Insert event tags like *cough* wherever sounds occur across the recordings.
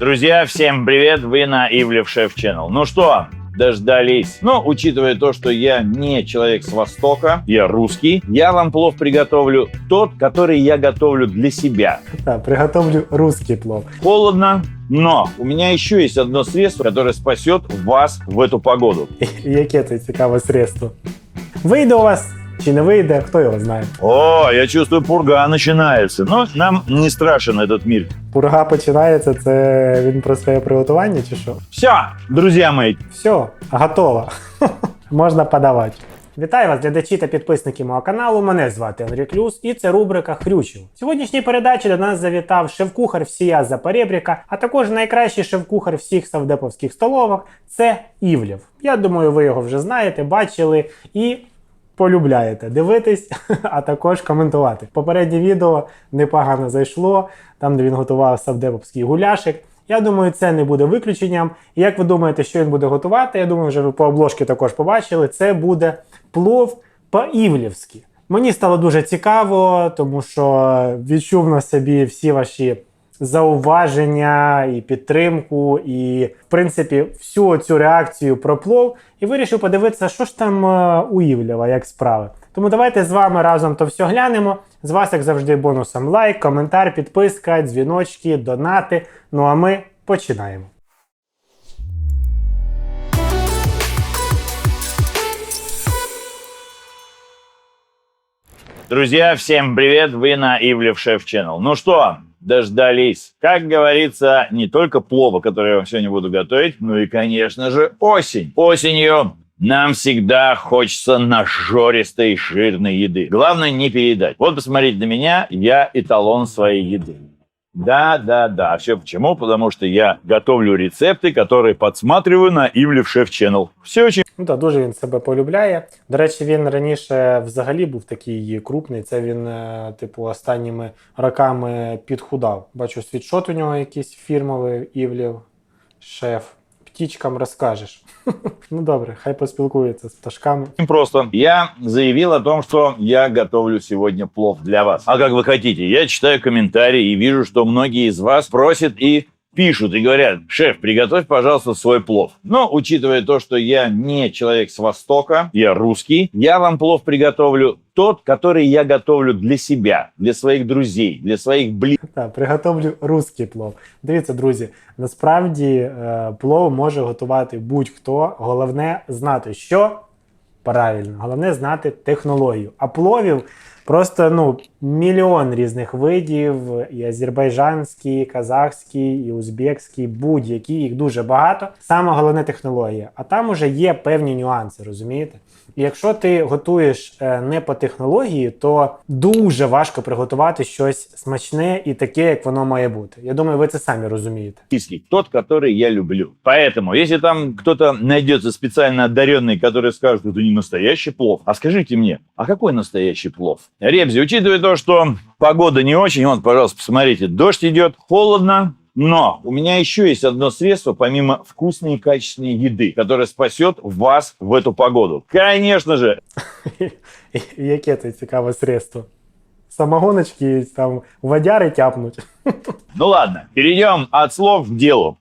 Друзья, всем привет! Вы на Ивлев Шеф Channel. Ну что, дождались. Но, учитывая то, что я не человек с Востока, я русский, я вам плов приготовлю тот, который я готовлю для себя. Так, приготовлю русский плов. Холодно, но у меня еще есть одно средство, которое спасет вас в эту погоду. *laughs* Яке це цікаве средство? Вийде у вас чи не вийде, хто його знає. О, я чувствую, пурга начинается. Но нам не страшен этот мир. Пурга починається, це він про своє приготування чи що? Все, друзья мои, Все, готово. *laughs* Можна подавати. Вітаю вас, глядачі та підписники мого каналу. Мене звати Андрій Клюс, і це рубрика Хрючів. В сьогоднішній передачі до нас завітав шеф-кухар всія Запорєбріка, а також найкращий шеф-кухар всіх савдеповських столовок це Івлєв. Я думаю, ви його вже знаєте, бачили і полюбляєте дивитись, *laughs* а також коментувати. Попереднє відео непогано зайшло, там де він готував савдеповський гуляшик. Я думаю, це не буде виключенням. Як ви думаєте, що він буде готувати? Я думаю, вже ви по обложці також побачили. Це буде плов по-івлівськи. Мені стало дуже цікаво, тому що відчув на собі всі ваші зауваження і підтримку, і в принципі всю цю реакцію про плов, і вирішив подивитися, що ж там е, у Івлєва, як справи. Тому давайте з вами разом то все глянемо. З вас, як завжди, бонусом лайк, коментар, підписка, дзвіночки, донати. Ну а ми починаємо. Друзья, всем привет! Вы на Ивлев Шеф Channel. Ну что, дождались. Как говорится, не только плова, который я вам сегодня буду готовить, но и, конечно же, осень. Осенью нам всегда хочется нажористой жирной еды. Главное не передать. Вот посмотрите на меня, я эталон своей еды. Да, да, да. А все почему? Потому что я готовлю рецепты, которые подсматриваю на Ивлев Шеф Channel. Все очень Ну так, дуже він себе полюбляє. До речі, він раніше взагалі був такий крупний. Це він, е, типу, останніми роками підхудав. Бачу, світшот у нього якийсь фірмовий Івлів, шеф. Птічкам розкажеш. *laughs* ну добре, хай поспілкується з пташками. Очень просто. Я заявил о том, что я готовлю сегодня плов для вас. А как вы хотите? Я читаю комментарии и вижу, что многие из вас просят и пишут и говорят, шеф, приготовь, пожалуйста, свой плов. Но, учитывая то, что я не человек с Востока, я русский, я вам плов приготовлю тот, который я готовлю для себя, для своих друзей, для своих близких. Так, приготовлю русський плов. Дивіться, друзі, насправді е, плов може готувати будь-хто. Головне знати, що правильно, головне знати технологію. А пловів просто ну, мільйон різних видів: і азербайджанський, і казахський, і узбекський, будь-які, їх дуже багато. Саме головне технологія. А там уже є певні нюанси, розумієте? І якщо ти готуєш е, не по технології, то дуже важко приготувати щось смачне і таке, як воно має бути. Я думаю, ви це самі розумієте. близкий, тот, который я люблю. Поэтому, если там кто-то найдется специально одаренный, который скажет, это не настоящий плов, а скажите мне, а какой настоящий плов? Ребзи, учитывая то, что погода не очень, вот, пожалуйста, посмотрите, дождь идет, холодно, но у меня еще есть одно средство, помимо вкусной и качественной еды, которое спасет вас в эту погоду. Конечно же, *laughs* Яке це цікаве средство? Самогоночки там водяри тяпнуть. *laughs* Ну ладно, перейдем от слов к делу.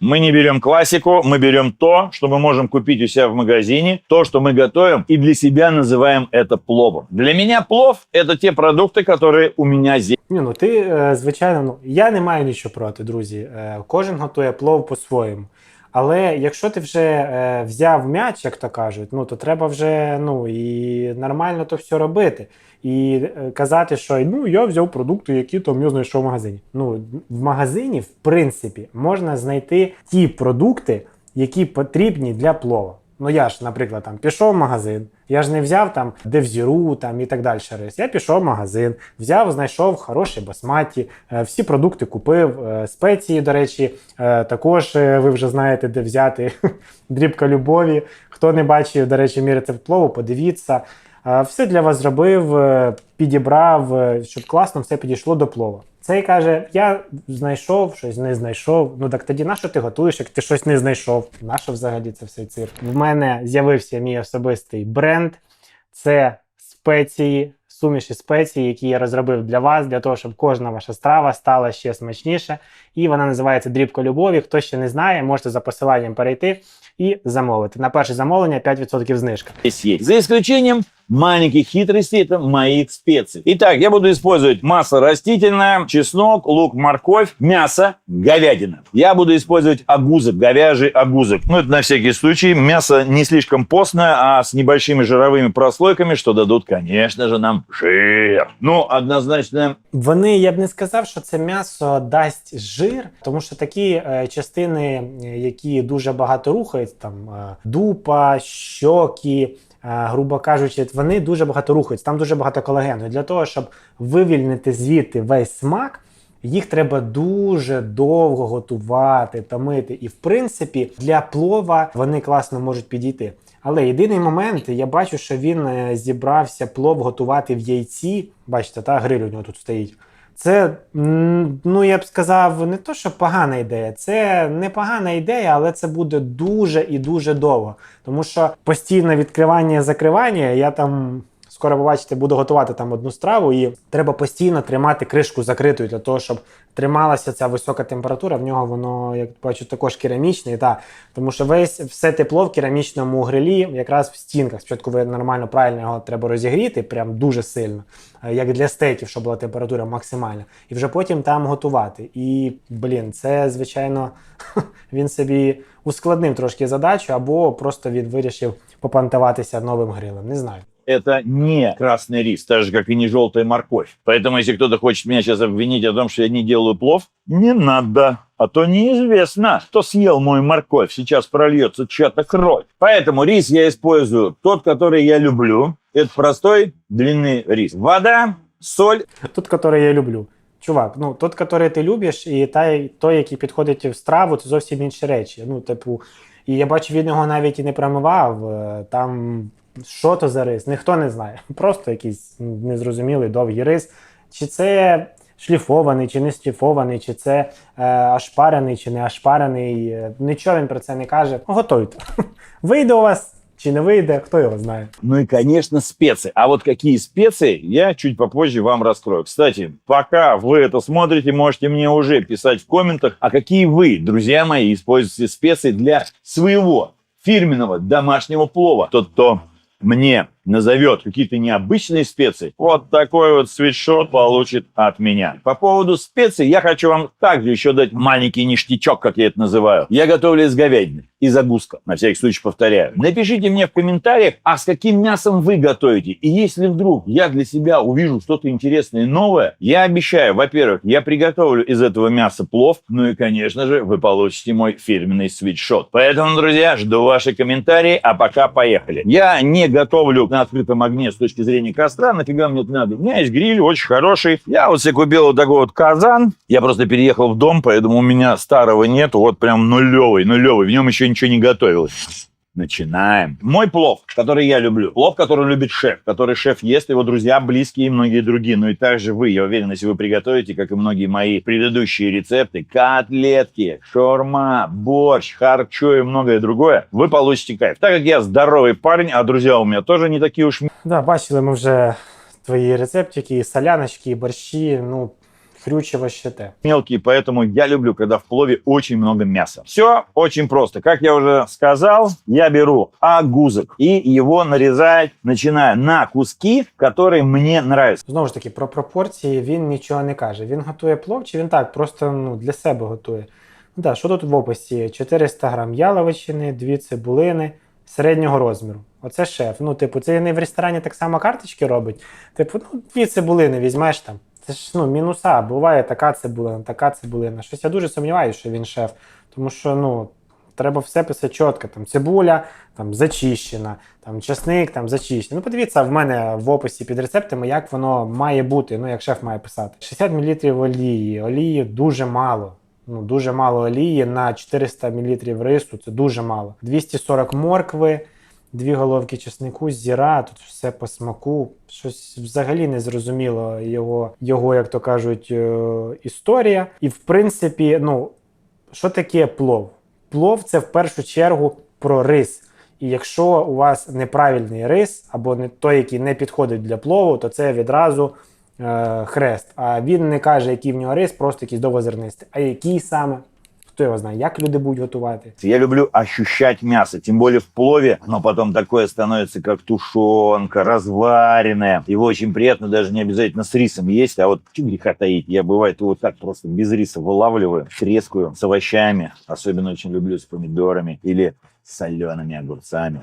Мы не берем классику, мы берем то, что мы можем купить у себя в магазине, то, что мы готовим, и для себя называем это пловом. Для меня плов – это те продукты, которые у меня здесь. Ні, ну ти, е, звичайно, ну я не маю нічого проти, друзі. Е, Кожен готує плов по-своєму. Але якщо ти вже е, взяв м'яч, як то кажуть, ну то треба вже ну і нормально то все робити. І е, казати, що ну я взяв продукти, які там я знайшов в магазині. Ну в магазині, в принципі, можна знайти ті продукти, які потрібні для плова. Ну я ж, наприклад, там пішов в магазин, я ж не взяв там девзіру там і так далі. Я пішов в магазин, взяв, знайшов хороші басматі, е, всі продукти купив, е, спеції, до речі, е, також ви вже знаєте, де взяти *laughs* дрібка любові. Хто не бачив, до речі, мій рецепт плову, подивіться. Е, Все для вас зробив, е, підібрав, е, щоб класно все підійшло до плова. Цей каже: я знайшов, щось не знайшов. Ну так тоді на що ти готуєш, як ти щось не знайшов? На що взагалі це все цирк? В мене з'явився мій особистий бренд. Це спеції суміші спецій, які я розробив для вас, для того, щоб кожна ваша страва стала ще смачніше. І вона називається Дрібка любові. Хто ще не знає, можете за посиланням перейти і замовити. На перше замовлення 5% знижка. здесь есть. За исключением маленьких хитростей, это моих специй. Итак, я буду использовать масло растительное, чеснок, лук, морковь, мясо, говядина. Я буду использовать огузок, говяжий огузок. Ну, это на всякий случай. Мясо не слишком постное, а с небольшими жировыми прослойками, что дадут, конечно же, нам жир. Ну, однозначно, Вони, я б не сказав, що це м'ясо дасть жир, тому що такі е, частини, е, які дуже багато рухають, там е, дупа, щоки, е, грубо кажучи, вони дуже багато рухаються, там дуже багато колагену. І для того, щоб вивільнити звідти весь смак. Їх треба дуже довго готувати, томити. І в принципі для плова вони класно можуть підійти. Але єдиний момент, я бачу, що він е, зібрався плов готувати в яйці. Бачите, та гриль у нього тут стоїть. Це, ну я б сказав, не то, що погана ідея, це не погана ідея, але це буде дуже і дуже довго. Тому що постійне відкривання і закривання, я там скоро побачите, буду готувати там одну страву, і треба постійно тримати кришку закритою для того, щоб трималася ця висока температура. В нього воно, як бачу, також керамічне, та тому що весь все тепло в керамічному грилі, якраз в стінках. Спочатку ви нормально правильно його треба розігріти, прям дуже сильно, е, як для стейків, щоб була температура максимальна, і вже потім там готувати. І блін, це звичайно *laughs* він собі ускладнив трошки задачу, або просто він вирішив попантуватися новим грилем. Не знаю. это не красный рис, так же, как и не желтая морковь. Поэтому, если кто-то хочет меня сейчас обвинить о том, что я не делаю плов, не надо. А то неизвестно, кто съел мою морковь. Сейчас прольется чья-то кровь. Поэтому рис я использую тот, который я люблю. Это простой длинный рис. Вода, соль. Тут, який я люблю. Чувак, ну тот, який ти любиш, і та, той, який підходить в страву, це зовсім інші речі. Ну, типу, і я бачу, він його навіть і не промивав. е, Там що то за рис, ніхто не знає. *laughs* Просто якийсь незрозумілий довгий рис. Чи це шліфований, чи не шліфований, чи це е, ашпарений, чи не ашпарений. е, Нічого він про це не каже. Готуйте. *laughs* Вийде у вас чи не вийде, хто його знає. Ну и, конечно, специи. А вот какие специи, я чуть попозже вам раскрою. Кстати, пока вы это смотрите, можете мне уже писать в комментах, а какие вы, друзья мои, используете специи для своего фирменного домашнего плова. Тот, кто мне назовет какие-то необычные специи, вот такой вот свитшот получит от меня. По поводу специй я хочу вам также еще дать маленький ништячок, как я это называю. Я готовлю из говядины и загустка. На всякий случай повторяю. Напишите мне в комментариях, а с каким мясом вы готовите. И если вдруг я для себя увижу что-то интересное и новое, я обещаю, во-первых, я приготовлю из этого мяса плов, ну и, конечно же, вы получите мой фирменный свитшот. Поэтому, друзья, жду ваши комментарии, а пока поехали. Я не готовлю на открытом огне с точки зрения костра, нафига мне это надо? У меня есть гриль очень хороший. Я вот себе купил вот такой вот казан. Я просто переехал в дом, поэтому у меня старого нету, вот прям нулевый, нулевый. В нем еще ничего не готовилось. Начинаем. Мой плов, который я люблю. Плов, который любит шеф. Который шеф ест, его друзья, близкие и многие другие. Ну и также вы, я уверен, если вы приготовите, как и многие мои предыдущие рецепты, котлетки, шаурма, борщ, харчо и многое другое, вы получите кайф. Так как я здоровый парень, а друзья у меня тоже не такие уж Да, бачили ми вже твої рецептики, і соляночки, і борщі. Ну, хрючево ще те. мелкие, поэтому я люблю, когда в плове очень много мяса. Все очень просто. Как я уже сказал, я беру агузок и его нарезать, начиная на куски, которые мне нравятся. Знову ж таки, про пропорції він нічого не каже. Він готує плов, чи він так, просто ну, для себе готує. Ну так, що тут в описі? 400 грам яловичини, дві цибулини середнього розміру. Оце шеф. Ну, типу, це не в ресторані так само карточки робить. Типу, ну, дві цибулини візьмеш там. Це ж ну, мінуса. Буває така цибулина, така цибулина. Щось я дуже сумніваюся, що він шеф. Тому що, ну. Треба все писати чітко. Там цибуля там зачищена, там часник там зачищений. Ну, подивіться в мене в описі під рецептами, як воно має бути, ну як шеф має писати. 60 мл олії. Олії дуже мало. Ну, дуже мало олії на 400 мл рису, це дуже мало. 240 моркви, дві головки чеснику, зіра, тут все по смаку. Щось взагалі не зрозуміло його, його, як то кажуть, е, історія. І в принципі, ну, що таке плов? Плов це в першу чергу про рис. І якщо у вас неправильний рис або не той, який не підходить для плову, то це відразу е, хрест. А він не каже, який в нього рис, просто якийсь довгозернистий. А який саме? Хто його знає, як люди будуть готувати? Я люблю ощущать мясо, тем более в плове, но потом такое становится, как тушенка, разваренное. Его очень приятно даже не обязательно с рисом есть, а вот греха таить. Я бывает его так просто без риса вылавливаю, трескаю с овощами. Особенно очень люблю с помидорами или солеными огурцами.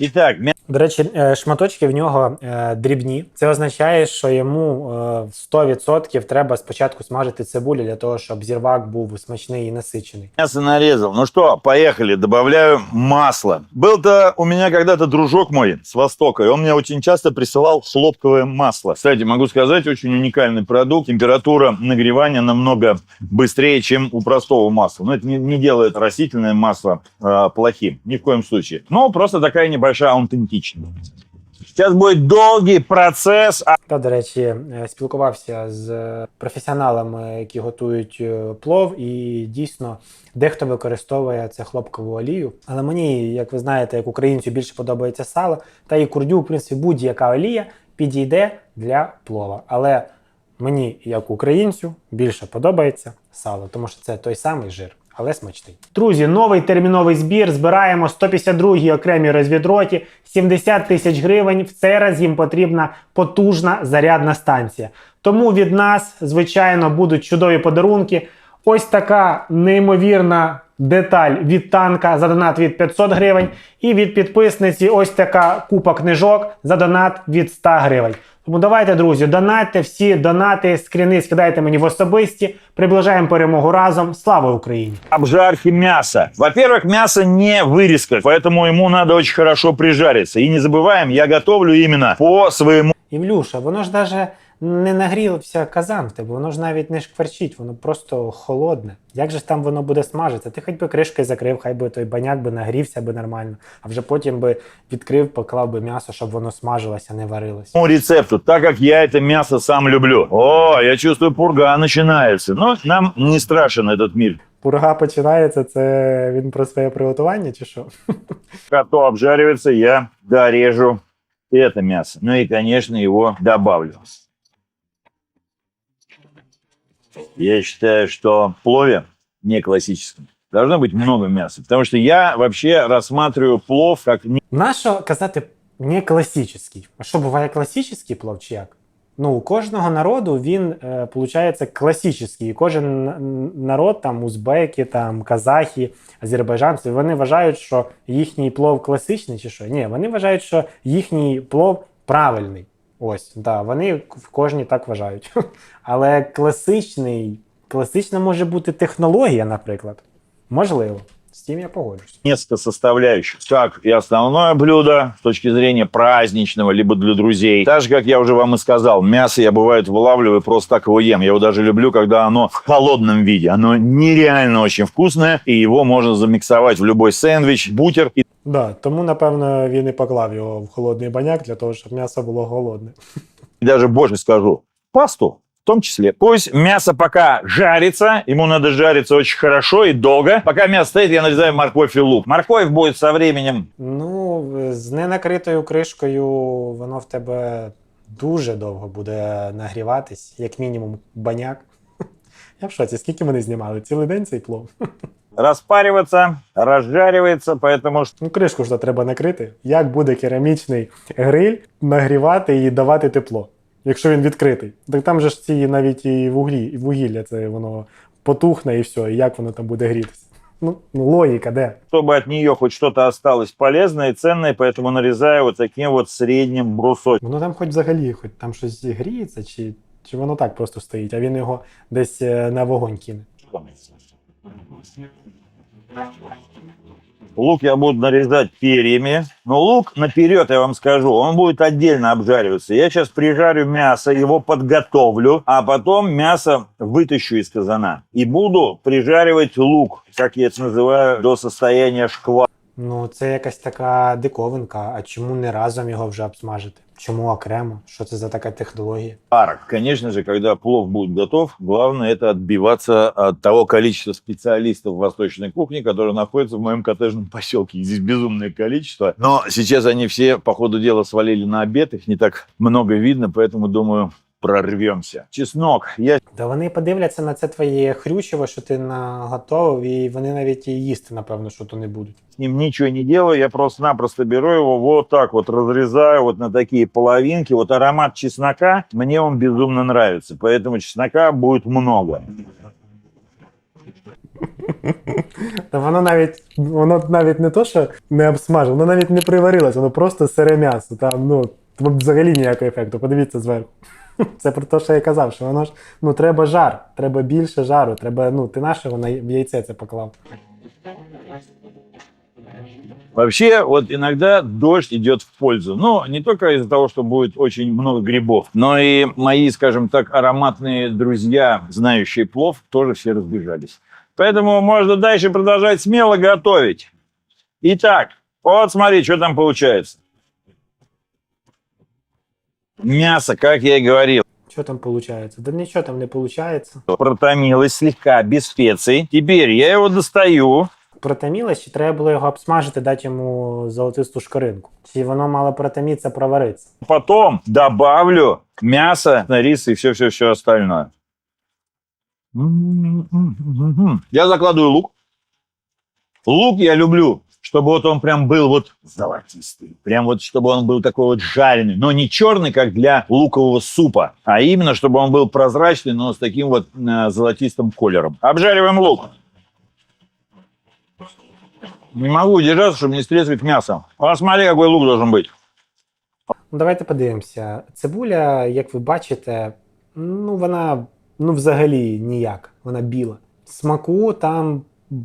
Итак, мясо До речі, е, шматочки в нього е, дрібні. Це означає, що йому е, 100% треба спочатку смажити цибулю для того, щоб зірвак був смачний і насичений. Мясо нарезал. Ну что, поехали. Добавляю масло. Был-то у меня когда-то дружок мой с Востока, и он мне очень часто присылал хлопковое масло. Кстати, могу сказать, очень уникальный продукт. Температура нагревания намного быстрее, чем у простого масла. Но это не, не делает растительное масло э, плохим. Ни в коем случае. Но просто такая небольшая аутентичность. Сейчас будет долгий процесс Та, до речі, е, спілкувався з е, професіоналами, які готують е, плов, і дійсно дехто використовує це хлопкову олію. Але мені, як ви знаєте, як українцю більше подобається сало, та і курдю, в принципі, будь-яка олія підійде для плова. Але мені, як українцю, більше подобається сало, тому що це той самий жир. Але смачний. Друзі, новий терміновий збір. Збираємо 152-й окремі розвідроті, 70 тисяч гривень. В цей раз їм потрібна потужна зарядна станція. Тому від нас, звичайно, будуть чудові подарунки. Ось така неймовірна деталь від танка за донат від 500 гривень. І від підписниці ось така купа книжок за донат від 100 гривень. Тому давайте, друзі, донатьте всі донати, скріни скидайте мені в особисті. Приближаємо перемогу разом. Слава Україні! обжарки мяса. Во-первых, мясо не вырезка, поэтому ему надо очень хорошо прижариться. И не забываем, я готовлю именно по своему Івлюша, воно ж даже не нагрівся казан в тебе, воно ж навіть не шкварчить, воно просто холодне. Як же ж там воно буде смажитися? Ти хоч би кришкою закрив, хай би той баняк би нагрівся би нормально, а вже потім би відкрив, поклав би м'ясо, щоб воно смажилося, не варилося. рецепту, так как я это мясо сам люблю. О, я чувствую, пурга начинается. Но нам не страшен этот мир. Пурга починається, це він про своє приготування чи що? *laughs* Пока то обжаривается, я дорежу это мясо. Ну и, конечно, его добавлю. Я считаю, что в плове не классическом должно быть много мяса. Потому что я вообще рассматриваю плов как Нащо казати не класичний? А що буває класичний плов чи як? Ну, у кожного народу він, е, класичний. І кожен народ, там, узбеки, там, казахи, азербайджанці, вони вважають, що їхній плов класичний чи що? Ні, вони вважають, що їхній плов правильний. Ось, да, вони в кожній так вважають. *laughs* Але класичний, класична може бути технологія, наприклад. Можливо. З цим я погоджусь. несколько составляющих. Как и основное блюдо с точки зрения праздничного, либо для друзей. Так же, как я уже вам и сказал, мясо я бывает вылавливаю, просто так его ем. Я его даже люблю, когда оно в холодном виде. Оно нереально очень вкусное, и его можно замиксовать в любой сэндвич, бутер и Да, тому, напевно, він і поклав його в холодний баняк для того, щоб м'ясо було голодне. даже больше скажу, пасту в том числе. Пусть мясо пока жарится, ему надо жариться очень хорошо и долго. Пока мясо стоит, я нарезаю морковь и лук. Морковь будет со временем Ну, з ненакритою кришкою воно в тебе дуже довго буде нагріватись, як мінімум баняк. *laughs* Я в шоці, скільки вони знімали? Цілий день цей плов. *laughs* распариваться, разжаривается, поэтому что Ну, кришку ж то треба накрити. Як буде керамічний гриль нагрівати і давати тепло, якщо він відкритий? Так там же ж ці навіть і вуглі, і вугілля, це воно потухне і все, і як воно там буде грітися. Ну, ну, логіка, де? чтобы от нее хоть что-то осталось полезное и ценное, поэтому нарезаю вот таким вот средним брусочком. Воно там хоч взагалі, хоч там щось гріється, чи, чи воно так просто стоїть, а він його десь е, на вогонь кине. Лук я буду нарезать перьями. Но лук наперед, я вам скажу, он будет отдельно обжариваться. Я сейчас прижарю мясо, его подготовлю, а потом мясо вытащу из казана. И буду прижаривать лук, как я это называю, до состояния шквара. Ну, це якась така диковинка. А чому не разом його вже обсмажити? Чому окремо? Що це за така технологія? Пар. Конечно же, когда плов будет готов, главное это отбиваться от того количества специалистов восточной кухни, которые находятся в моем коттеджном поселке. Здесь безумное количество. Но сейчас они все, по ходу дела, свалили на обед. Их не так много видно, поэтому, думаю, прорвемся. Чеснок. Я Та вони подивляться на це твоє хрючево, що ти наготовив, і вони навіть і їсти, напевно, що то не будуть. с ним ничего не делаю, я просто-напросто беру его вот так вот, разрезаю вот на такие половинки. Вот аромат чеснока, мне он безумно нравится, поэтому чеснока будет много. Та воно навіть воно навіть не то, що не обсмажило, воно навіть не приварилось, воно просто сире м'ясо. Там ну взагалі ніякого ефекту. Подивіться зверху. *laughs* Це про те, що я казав, що воно ж ну треба жар, треба більше жару, треба, ну, ти нашого на яйце це поклав. Вообще, вот иногда дождь идет в пользу. Но не только из-за того, что будет очень много грибов, но и мои, скажем так, ароматные друзья, знающие плов, тоже все разбежались. Поэтому можно дальше продолжать смело готовить. Итак, вот смотри, что там получается. Мясо, как я и говорил, Що там виходить? Да нічого там не виходить. протомилось слегка, без специй. Теперь я его достаю. Протамілось, чи треба було його обсмажити, дати йому золотисту шкоринку? Чи воно мало протаміться, проваритися? Потом добавлю мясо, рис и все-все-все остальное. М-м-м-м-м. Я закладываю лук. Лук я люблю, чтобы вот он прям был вот золотистый. Прям вот, чтобы он был такой вот жареный. Но не черный, как для лукового супа, а именно, чтобы он был прозрачный, но с таким вот э, золотистым колером. Обжариваем лук. Не могу удержаться, чтобы не стрескать мясо. Посмотри, какой лук должен быть. Ну, давайте подивимося. Цибуля, як ви бачите, ну вона ну взагалі ніяк, вона біла. Смаку там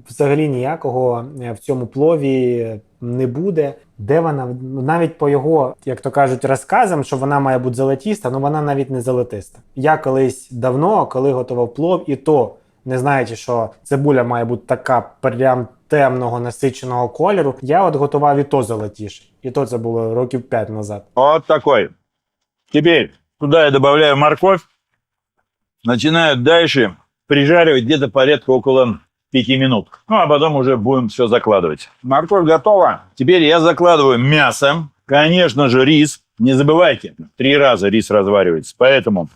взагалі ніякого е, в цьому плові не буде. Де вона навіть по його, як то кажуть, розказам, що вона має бути золотіста, ну вона навіть не золотиста. Я колись давно, коли готував плов, і то не знаючи, що цибуля має бути така прям темного насиченого кольору, я от готував і то золотіше. І то це було років 5 назад. Вот такой. Теперь туда я добавляю морковь. Начинаю дальше прижаривать где-то порядка около 5 минут. Ну, а потом уже будем все закладывать. Морковь готова. Теперь я закладываю мясо. Конечно же, рис. Не забывайте, три раза рис разваривается. Поэтому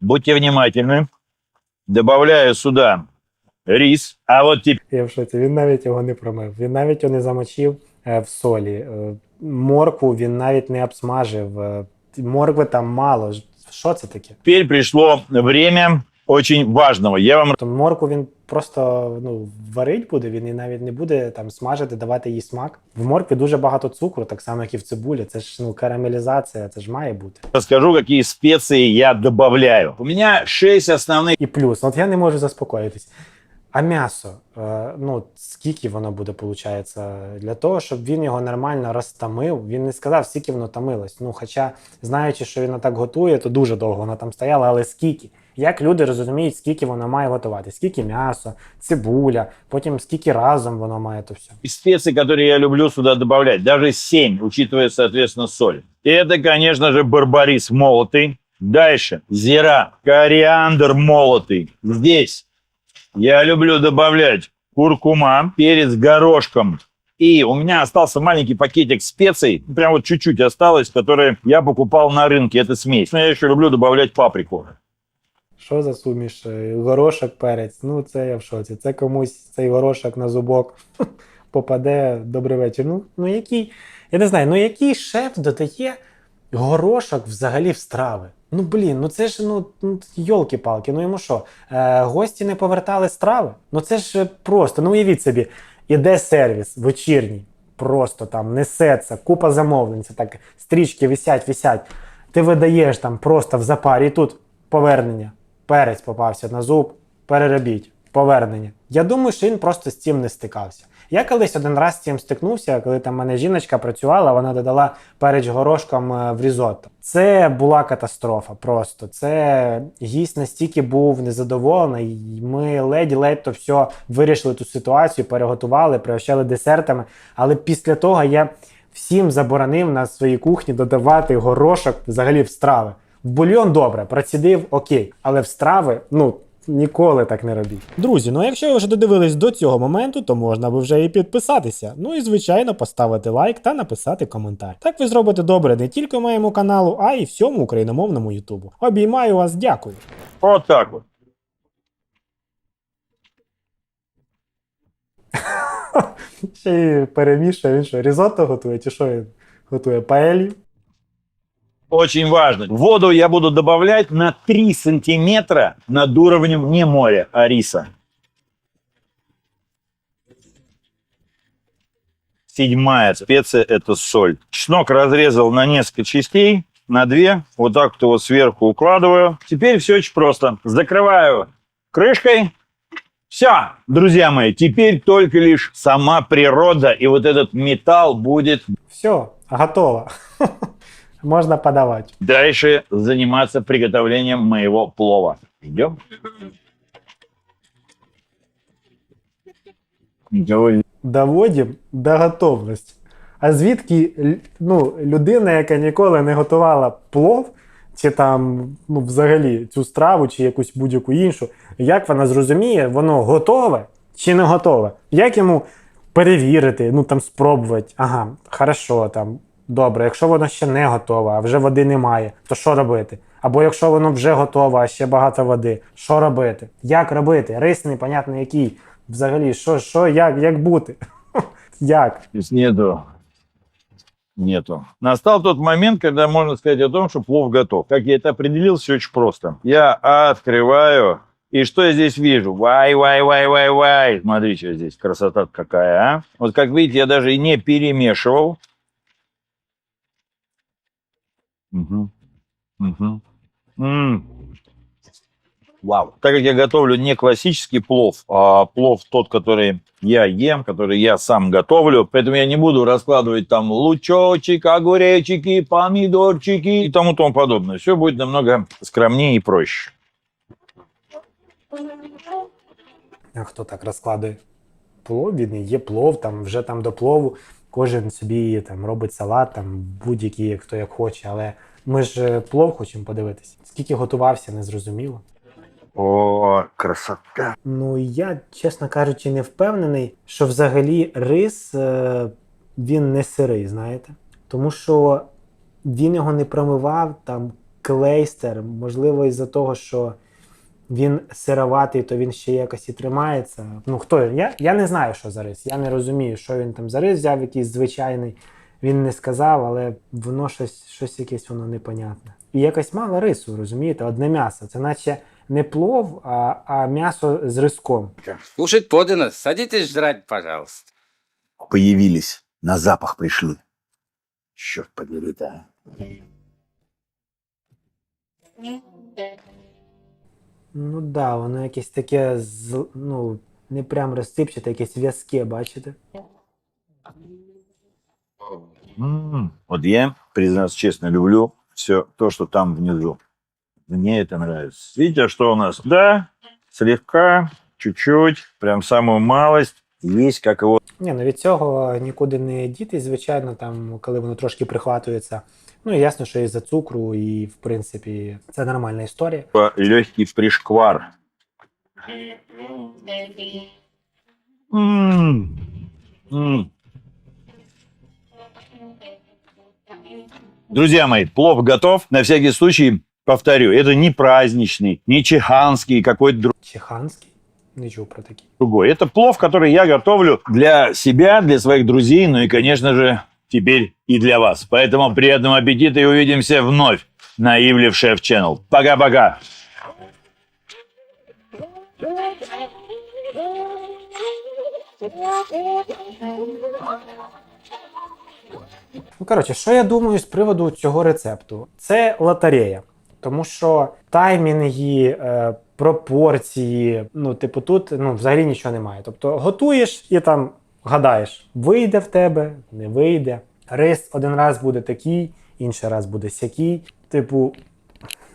будьте внимательны. Добавляю сюда рис. А вот теперь Я в шоці, він навіть його не промив. Він навіть його не замочив е, в солі. Е, моркву він навіть не обсмажив. Е, моркви там мало. Ж- Що це таке? теперь пришло время очень важного. Я вам То моркву він просто ну, варить буде, він і навіть не буде там смажити, давати їй смак. В моркві дуже багато цукру, так само, як і в цибулі. Це ж ну, карамелізація, це ж має бути. расскажу, какие специи я добавляю. У меня 6 основных І плюс, от я не можу заспокоїтись. А м'ясо, е, ну скільки воно буде, виходить, для того, щоб він його нормально розтамив. Він не сказав, скільки воно тамилось. Ну, хоча, знаючи, що він так готує, то дуже довго воно там стояло, але скільки? Як люди розуміють, скільки воно має готувати? Скільки м'ясо, цибуля, потім скільки разом воно має то все. специи, которые я люблю сюда добавлять. Даже 7, учитывая, соответственно, соль. И это, конечно же, барбарис молотый. Дальше. Зира. Кориандр молотый. Здесь я люблю добавлять куркума, перец горошком. И у меня остался маленький пакетик специй, прям вот чуть-чуть осталось, которые я покупал на рынке. Это смесь. Но я еще люблю добавлять паприку. Що за суміш? Е, Горошок, перець. Ну, це я в шоці. Це комусь цей горошок на зубок *laughs* попаде. Добрий вечір. Ну, ну який, я не знаю, ну який шеф додає горошок взагалі в страви? Ну блін, ну це ж ну, ну йолки-палки, ну йому що? Е, гості не повертали страви? Ну це ж просто, ну уявіть собі, іде сервіс вечірній, просто там несеться, купа замовлень, це так стрічки висять, висять. Ти видаєш там просто в запарі, і тут повернення. Перець попався на зуб, переробіть, повернення. Я думаю, що він просто з цим не стикався. Я колись один раз з цим стикнувся, коли там мене жіночка працювала, вона додала переч горошком е, в різотто. Це була катастрофа просто. Це гість настільки був незадоволений. Ми ледь-ледь то все вирішили ту ситуацію, переготували, пригощали десертами. Але після того я всім заборонив на своїй кухні додавати горошок взагалі в страви. В бульйон добре, процідив окей, але в страви, ну. Ніколи так не робіть. Друзі, ну якщо ви вже додивились до цього моменту, то можна би вже і підписатися. Ну і звичайно поставити лайк та написати коментар. Так ви зробите добре не тільки моєму каналу, а й всьому україномовному Ютубу. Обіймаю вас, дякую. Вот так вот. *laughs* Ще й перемішує, він що, різотто готує, чи що він готує? Паелью? Очень важно. Воду я буду добавлять на 3 сантиметра над уровнем не моря, а риса. Седьмая специя – это соль. Чеснок разрезал на несколько частей, на две. Вот так вот его сверху укладываю. Теперь все очень просто. Закрываю крышкой. Все, друзья мои, теперь только лишь сама природа и вот этот металл будет Все, готово. *laughs* Можна подавати. дальше заниматься приготовлением моего плова. Идем? Не- до готовності. А звідки ну, людина, яка ніколи не готувала плов, чи там ну, взагалі цю страву, чи якусь будь-яку іншу, як вона зрозуміє, воно готове чи не готове? Як йому перевірити, ну там спробувати? Ага, хорошо, там добре. Якщо воно ще не готове, а вже води немає, то що робити? Або якщо воно вже готове, а ще багато води, що робити? Як робити? Рис непонятно який. Взагалі, що, що, як, як бути? *laughs* Як? Нету. Нету. Настал тот момент, когда можно сказать о том, что плов готов. Как я это определил, все очень просто. Я открываю, и что я здесь вижу? Вай, вай, вай, вай, вай. Смотри, что здесь красота какая, а. Вот как видите, я даже и не перемешивал. Мгм. Мгм. М. Вау. Так как я готовлю не классический плов, а плов тот, который я ем, который я сам готовлю, поэтому я не буду раскладывать там лучочек, огуречики, помидорчики и тому тому подобное. Все будет намного скромнее и проще. А хто так розкладує? Плов, він і є плов, там вже там до плову. Кожен собі там робить салат, там будь-який, хто як хоче, але ми ж е, плов хочемо подивитися. Скільки готувався, не зрозуміло. О, красота. Ну я, чесно кажучи, не впевнений, що взагалі рис е, він не сирий, знаєте. Тому що він його не промивав, там клейстер, можливо, із-за того, що він сироватий, то він ще якось і тримається. Ну хто я? Я не знаю, що за рис. Я не розумію, що він там за рис взяв, якийсь звичайний. Він не сказав, але воно щось, щось якесь воно непонятне. І якось мало рису, розумієте? Одне м'ясо. Це наче не плов, а, а м'ясо з риском. Кушать подано. Садитесь жрать, пожалуйста. появились, на запах пришли. Черт побери, да. Ну да, воно якесь таке ну, не прям розсипчате, якесь в'язке, бачите? М, Вот я, признаться честно, люблю все то, что там внизу. Мне это нравится. Видите, что у нас? Да, слегка, чуть-чуть, прям самую малость. Есть как его Ні, ну від цього нікуди не дітись, звичайно, там, коли воно трошки прихватується. Ну, і ясно, що із-за цукру, і в принципі, це нормальна історія. легкий пришквар. М, м. Друзья мои, плов готов. На всякий случай повторю, это не праздничный, не чеханский, какой-то друг- Чеханський? Не чув про такі. другой. Это плов, который я готовлю для себя, для своих друзей, ну и, конечно же, теперь и для вас. Поэтому приятного аппетита и увидимся вновь на Ивлев Шеф Channel. Пока-пока. Ну, коротше, що я думаю з приводу цього рецепту? Це лотерея. Тому що таймінги, е, пропорції, ну, типу, тут ну, взагалі нічого немає. Тобто готуєш і там гадаєш, вийде в тебе, не вийде. Рис один раз буде такий, інший раз буде сякий. Типу,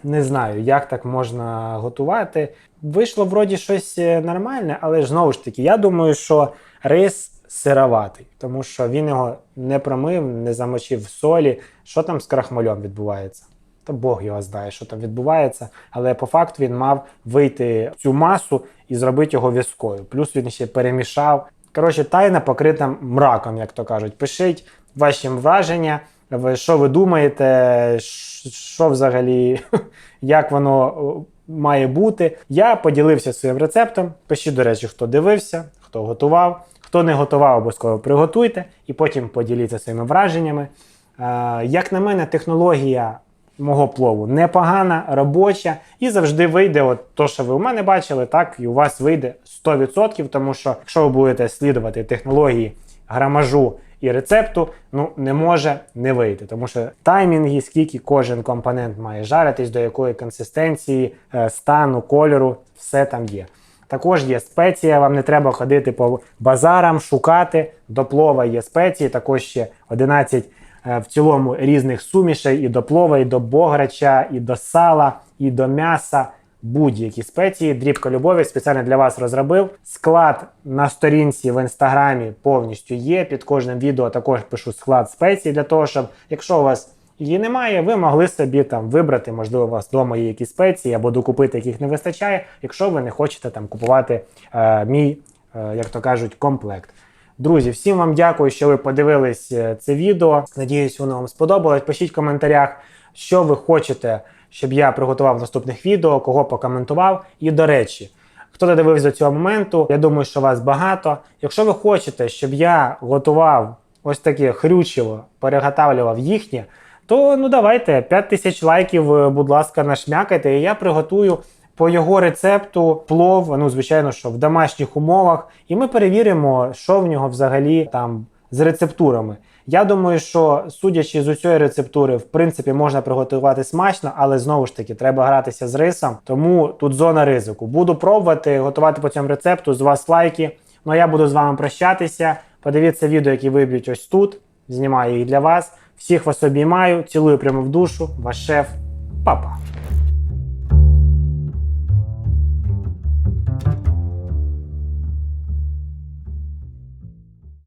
не знаю, як так можна готувати. Вийшло вроді щось е, нормальне, але ж знову ж таки, я думаю, що рис сироватий, тому що він його не промив, не замочив в солі. Що там з крахмальом відбувається? Та Бог його знає, що там відбувається, але по факту він мав вийти цю масу і зробити його в'язкою. Плюс він ще перемішав. Коротше, тайна покрита мраком, як то кажуть. Пишіть ваші враження, що ви думаєте, що взагалі, *laughs* як воно має бути. Я поділився своїм рецептом. Пишіть, до речі, хто дивився, хто готував. Хто не готував, обов'язково приготуйте і потім поділіться своїми враженнями. Е, як на мене, технологія мого плову непогана, робоча, і завжди вийде, от то, що ви у мене бачили, так і у вас вийде 100%, тому що якщо ви будете слідувати технології грамажу і рецепту, ну не може не вийти, тому що таймінги, скільки кожен компонент має жаритись, до якої консистенції, е, стану, кольору, все там є. Також є спеція, вам не треба ходити по базарам, шукати. До плова є спеції, також ще 11 е, в цілому різних сумішей і до плова, і до бограча, і до сала, і до м'яса. Будь-які спеції. Дрібка любові спеціально для вас розробив. Склад на сторінці в інстаграмі повністю є. Під кожним відео також пишу склад спецій для того, щоб якщо у вас її немає, ви могли собі там вибрати, можливо, у вас вдома є якісь спеції або докупити, яких не вистачає, якщо ви не хочете там купувати е, мій, е, як то кажуть, комплект. Друзі, всім вам дякую, що ви подивились е, це відео. Надіюсь, воно вам сподобалось. Пишіть в коментарях, що ви хочете, щоб я приготував наступних відео, кого покоментував. І до речі, хто додивився до цього моменту, я думаю, що вас багато. Якщо ви хочете, щоб я готував ось таке хрючево, переготавлював їхнє, то ну давайте 5 тисяч лайків, е, будь ласка, нашмякайте, і я приготую по його рецепту плов, ну звичайно, що в домашніх умовах, і ми перевіримо, що в нього взагалі там з рецептурами. Я думаю, що судячи з усієї рецептури, в принципі, можна приготувати смачно, але знову ж таки треба гратися з рисом, тому тут зона ризику. Буду пробувати готувати по цьому рецепту. З вас лайки. Ну а я буду з вами прощатися. Подивіться відео, які виб'ють ось тут. Знімаю їх для вас. Всіх вас обіймаю, цілую прямо в душу. Ваш шеф, папа.